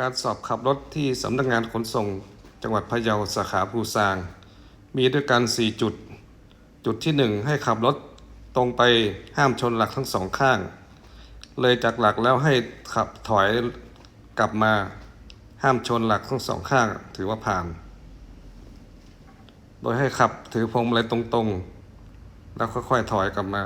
การสอบขับรถที่สำนักงานขนส่ง จังหวัดพะเยาสาขาภูซาง มีด้วยกัน 4 จุด จุดที่ 1 ให้ขับรถตรงไปห้ามชนหลักทั้งสองข้าง เลยจากหลักแล้วให้ขับถอยกลับมาห้ามชนหลักทั้งสองข้างถือว่าผ่าน โดยให้ขับถือพวงมาลัยตรงๆ แล้วค่อยๆถอยกลับมา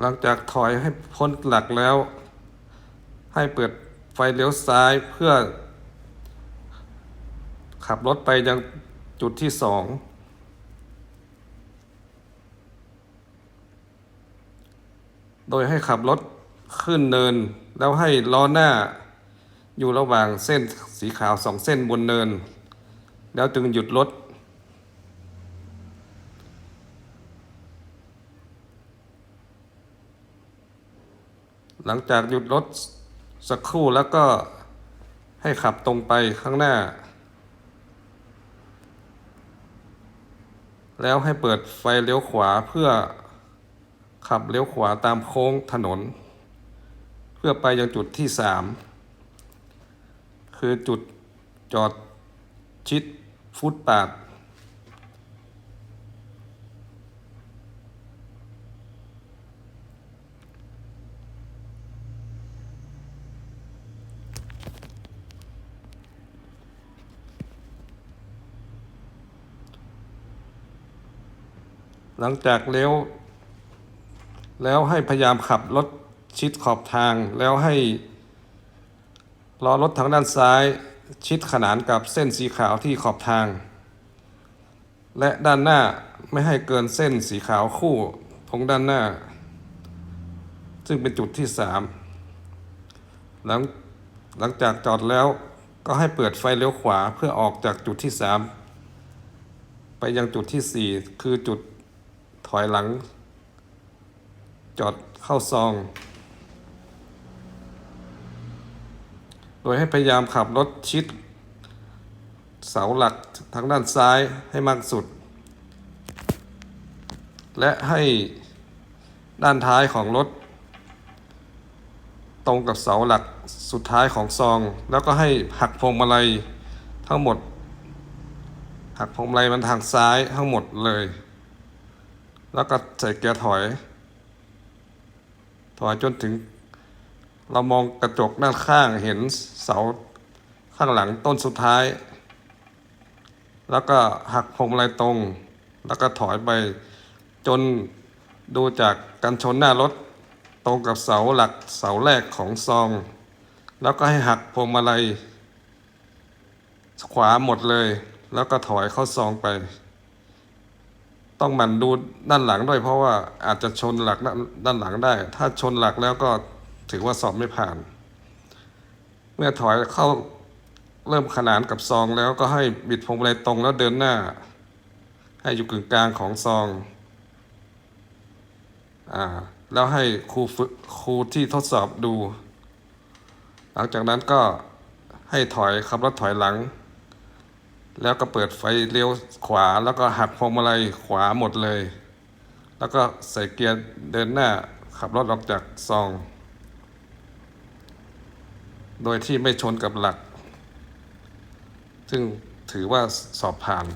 หลังจากถอยให้พ้นหลักแล้ว ให้เปิดไฟเลี้ยวซ้ายเพื่อ ขับรถไปยังจุดที่สองโดยให้ขับรถขึ้นเนิน แล้วให้ล้อหน้า อยู่ระหว่างเส้นสีขาวสองเส้นบนเนิน แล้วจึงหยุดรถ หลังจากหยุดรถสักครู่แล้วก็ให้ขับตรงไปข้างหน้า แล้วให้เปิดไฟเลี้ยวขวาเพื่อขับเลี้ยวขวาตามโค้งถนน เพื่อไปยังจุดที่สามคือจุดจอดชิดฟุตปาด หลังจากเลี้ยวแล้วให้พยายามขับรถชิดขอบทางแล้วให้ล้อรถทางด้านซ้ายชิดขนานกับเส้นสีขาวที่ขอบทาง และด้านหน้าไม่ให้เกินเส้นสีขาวคู่ตรงด้านหน้า ซึ่งเป็นจุดที่สามหลังหลังจากจอดแล้วก็ให้เปิดไฟเลี้ยวขวาเพื่อออกจากจุดที่สามไปยังจุดที่สี่คือจุด ถอยหลัง จอดเข้าซอง โดยให้พยายามขับรถชิด เสาหลักทางด้านซ้ายให้มากสุด และให้ด้านท้ายของรถ ตรงกับเสาหลักสุดท้ายของซอง แล้วก็ให้หักพวงมาลัยทั้งหมด หักพวงมาลัยมันทางซ้ายทั้งหมดเลย แล้วก็ใส่เกียร์ถอย ถอยจนถึง เรามองกระจกด้านข้างเห็นเสาข้างหลังต้นสุดท้าย แล้วก็หักพวงมาลัยตรง แล้วก็ถอยไป จนดูจากกันชนหน้ารถตรงกับเสาหลักเสาแรกของซอง แล้วก็ให้หักพวงมาลัยขวาหมดเลย แล้วก็ถอยเข้าซองไป ต้องหมั่นดูด้านหลังด้วย เพราะว่าอาจจะชนหลักด้านด้านหลังได้ ถ้าชนหลักแล้วก็ถือว่าสอบไม่ผ่าน เมื่อถอยเข้าเริ่มขนานกับซองแล้วก็ให้บิดพวงมาลัยตรงแล้วเดินหน้า ให้อยู่กึ่งกลางของซองอ่าแล้วให้ครูฝึกครูที่ทดสอบดู หลังจากนั้นก็ให้ถอยขับรถถอยหลัง แล้วก็เปิดไฟเลี้ยวขวาแล้วก็หักพวงมาลัยขวาหมดเลย แล้วก็ใส่เกียร์เดินหน้าขับรถออกจากซอง โดยที่ไม่ชนกับหลัก ซึ่งถือว่าสอบผ่าน